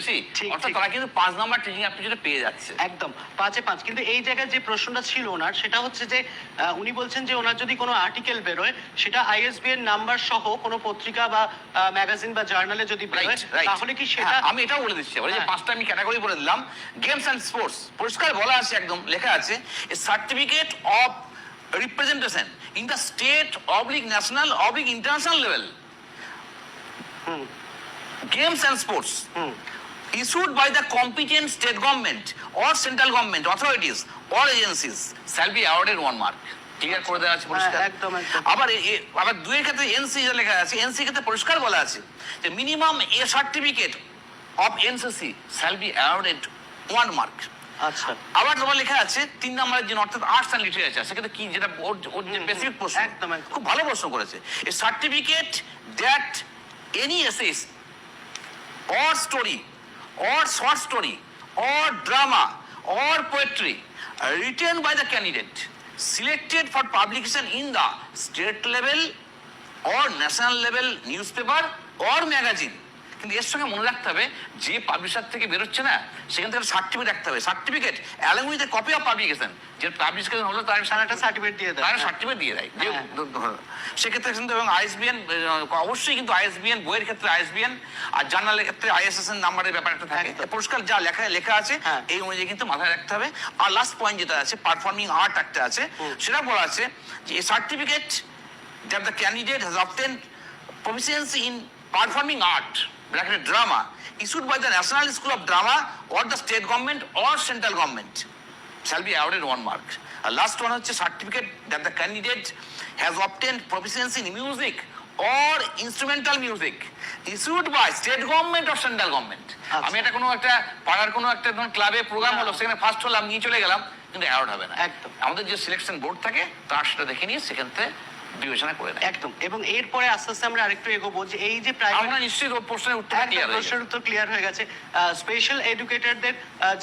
বেশি অর্থাৎ তারা কিন্তু পাঁচ নাম্বার টিচিং অ্যাপটিটিউডে পেয়ে যাচ্ছে। একদম পাঁচে পাঁচ। কিন্তু এই জায়গায় যে প্রশ্নটা ছিল ওনার সেটা হচ্ছে যে উনি বলছেন যে ওনার যদি কোনো আর্টিকেল বেরোয় সেটা আইএসবিএন নাম্বার সহ কোনো পত্রিকা বা ম্যাগাজিন বা জার্নালে যদি বেরোয় তাহলে কি সেটা আমি এটাও বলে দিচ্ছি। যে হ্যাঁ। পাঁচটা আমি ক্যাটাগরি বলে দিলাম গেমস অ্যান্ড স্পোর্টস পরিষ্কার বলা আছে একদম লেখা আছে a certificate of representation in the state oblique national oblique international level hmm. Games and sports hmm. Issued by the competent state government or central government authorities or agencies shall be awarded one mark. Clear করে দেওয়া আছে পরিষ্কার? হ্যাঁ, একদম, একদম। আবার আবার দুইয়ের ক্ষেত্রে এনসি লেখা আছে এনসি ক্ষেত্রে পরিষ্কার বলা আছে যে minimum a certificate of NCC shall be awarded one mark আচ্ছা। আবার তোমার লেখা আছে তিন নম্বরের জন্য অর্থাৎ আর্টস অ্যান্ড লিটারেচার সেক্ষেত্রে কি যেটা ওর ওর যে বেসিক প্রশ্ন একদম। খুব ভালো প্রশ্ন করেছে। A certificate that any essays or story or short story or drama or poetry uh, written by the candidate selected for publication in the state level or national level newspaper or magazine কিন্তু এর সঙ্গে মনে রাখতে হবে যে publisher থেকে বেরোচ্ছে না সেখান থেকে সার্টিফিকেট রাখতে হবে certificate along with copy of publication যে পাবলিকেশন হলো তার তারা একটা সার্টিফিকেট দিয়ে দেয় তারা হ্যাঁ। সার্টিফিকেট দিয়ে দেয় যে হ্যাঁ। সেক্ষেত্রে কিন্তু এবং আইএসবিএন অবশ্যই কিন্তু আইএসবিএন বইয়ের ক্ষেত্রে আইএসবিএন আর জার্নালের ক্ষেত্রে আইএসএসএন নাম্বারের ব্যাপার একটা থাকে। পরিষ্কার যা লেখা লেখা আছে হ্যাঁ। এই অনুযায়ী কিন্তু মাথায় রাখতে হবে আর লাস্ট পয়েন্ট যেটা আছে পারফর্মিং আর্ট একটা আছে সেটা বলা আছে যে certificate that the candidate has obtain proficiency in performing art bracket drama issued by the national school of drama or the state government or central government shall be awarded one mark. আর last one হচ্ছে certificate that the candidate has obtain proficiency in music or instrumental music issued by state government or central government. আমি এটা কোনো একটা পাড়ার কোনো একটা ধরুন ক্লাবে প্রোগ্রাম হলো সেখানে ফার্স্ট হলাম নিয়ে চলে গেলাম কিন্তু অ্যাওয়ার্ড হবে না একদম। আমাদের যে সিলেকশন বোর্ড থাকে তার সেটা দেখে নিয়ে সেখান থেকে বিবেচনা করে নেয় একদম। এবং এরপরে আস্তে আস্তে আমরা আরেকটু এগোবো যে এই যে প্রাইভেট আমরা নিশ্চয়ই প্রশ্নের উত্তর ক্লিয়ার হয়ে প্রশ্নের উত্তর ক্লিয়ার হয়ে গেছে। স্পেশাল এডুকেটরদের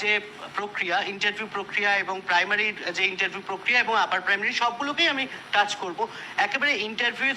যে প্রক্রিয়া ইন্টারভিউ প্রক্রিয়া এবং প্রাইমারি যে ইন্টারভিউ প্রক্রিয়া এবং আপার প্রাইমারি সবগুলোকেই আমি টাচ করব। একেবারে ইন্টারভিউ